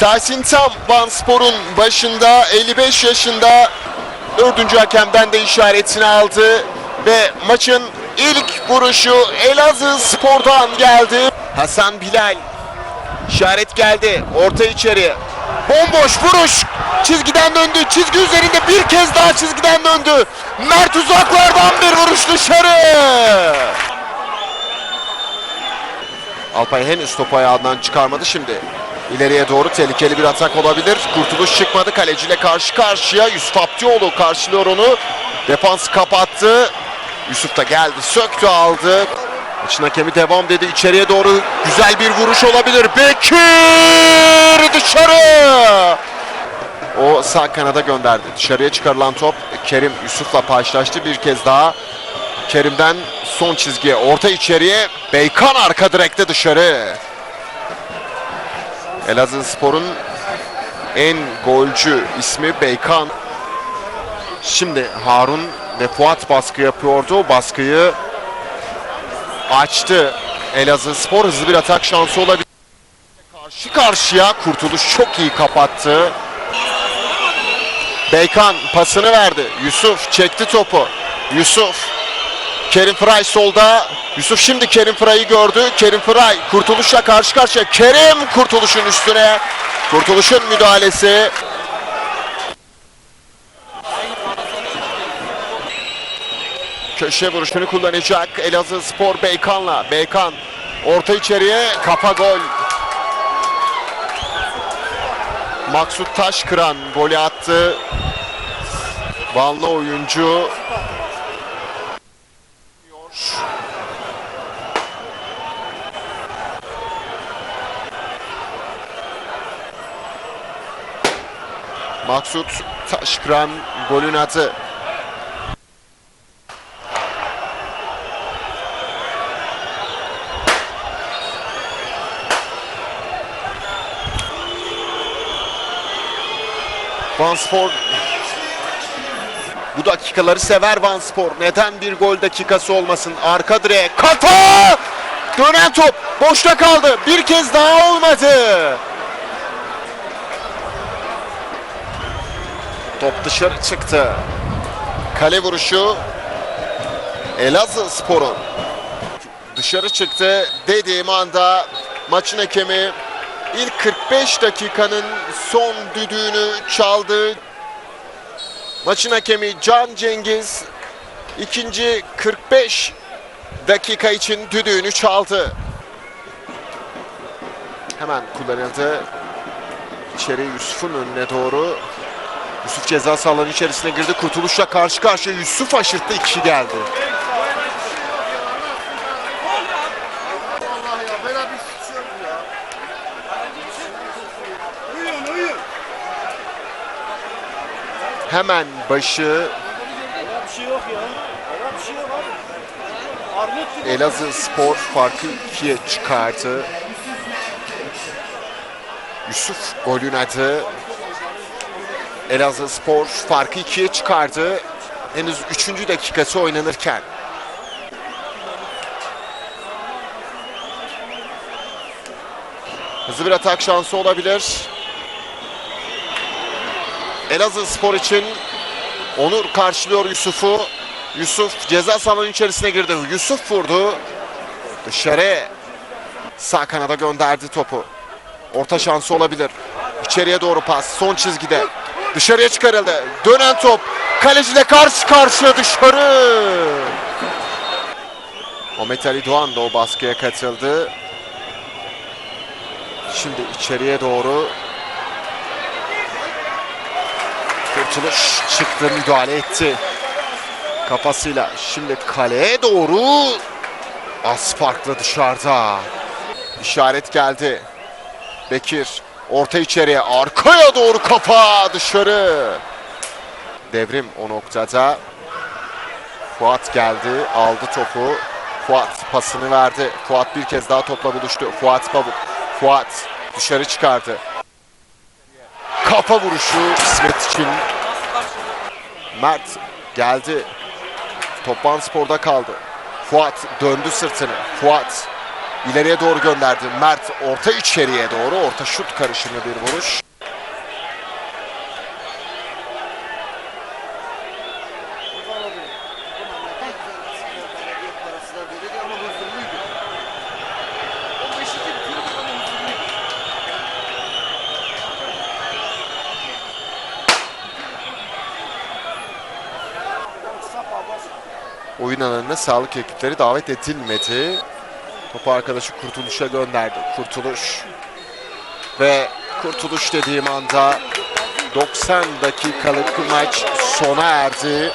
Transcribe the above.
Tahsin Tam Van Spor'un başında 55 yaşında dördüncü hakemden de işaretini aldı ve maçın ilk vuruşu Elazığ Spor'dan geldi. Hasan Bilal işaret geldi orta içeri. Bomboş vuruş çizgiden döndü. Çizgi üzerinde bir kez daha çizgiden döndü. Mert uzaklardan bir vuruş dışarı. Alpay henüz topu ayağından çıkarmadı şimdi. İleriye doğru tehlikeli bir atak olabilir. Kurtuluş çıkmadı. Kaleciyle karşı karşıya. Yusuf Abdioğlu karşılıyor onu. Defans kapattı. Yusuf da geldi. Söktü aldı. Maçın hakemi devam dedi. İçeriye doğru güzel bir vuruş olabilir. Bekir dışarı. O sağ kanada gönderdi. Dışarıya çıkarılan top Kerim Yusuf'la paylaştı bir kez daha. Kerim'den son çizgiye orta içeriye Beykan arka direkte dışarı. Elazığ Spor'un en golcü ismi Beykan. Şimdi Harun ve Fuat baskı yapıyordu. Baskıyı açtı. Elazığ Spor hızlı bir atak şansı olabilir. Karşı karşıya Kurtuluş çok iyi kapattı. Beykan pasını verdi. Yusuf çekti topu. Yusuf. Kerim Fıray solda. Yusuf şimdi Kerim Fıray'ı gördü. Kerim Fıray Kurtuluş'la karşı karşıya. Kerim Kurtuluş'un üstüne. Kurtuluş'un müdahalesi. Köşe vuruşunu kullanacak Elazığ Spor Beykan'la. Beykan orta içeriye kafa gol. Maksut Taşkıran golü attı. Vanlı oyuncu Maksut Taşkıran golün atı. Vanspor bu dakikaları sever Vanspor. Neden bir gol dakikası olmasın? Arka direğe kafa! Dönen top boşta kaldı. Bir kez daha olmadı. Top dışarı çıktı. Kale vuruşu Elazığ Spor'un. Dışarı çıktı dediğim anda maçın hakemi ilk 45 dakikanın son düdüğünü çaldı. Maçın hakemi Can Cengiz ikinci 45 dakika için düdüğünü çaldı. Hemen kullanıldı. İçeri Yusuf'un önüne doğru. Yusuf ceza sahanın içerisine girdi. Kurtuluşla karşı karşıya Yusuf aşırttı. iki kişi geldi. Hemen başı. Elazığ Spor farkı ikiye çıkardı. Yusuf golün adı. Elazığ Spor farkı ikiye çıkardı. Henüz üçüncü dakikası oynanırken. Hızlı bir atak şansı olabilir. Elazığ Spor için Onur karşılıyor Yusuf'u. Yusuf ceza sahanının içerisine girdi. Yusuf vurdu. Dışarı. Sağ kanada gönderdi topu. Orta şansı olabilir. İçeriye doğru pas. Son çizgide. Dışarıya çıkarıldı. Dönen top. Kaleciyle karşı karşıya dışarı. Ahmet Ali Doğan da o baskıya katıldı. Şimdi içeriye doğru Kurtuluş çıktı müdahale etti. Kafasıyla şimdi kaleye doğru az farklı dışarıda. İşaret geldi. Bekir orta içeriye arkaya doğru kafa dışarı. Devrim o noktada. Fuat geldi aldı topu. Fuat pasını verdi. Fuat bir kez daha topla buluştu. Fuat Pabuk. Fuat dışarı çıkardı. Kafa vuruşu İsmet için. Mert geldi. Topban Spor'da kaldı. Fuat döndü sırtını. Fuat İleriye doğru gönderdi. Mert orta içeriye doğru. Orta şut karışımı bir vuruş. Oyun alanına sağlık ekipleri davet edilmedi. Topu arkadaşı Kurtuluş'a gönderdi. Kurtuluş. Ve Kurtuluş dediğim anda 90 dakikalık maç sona erdi.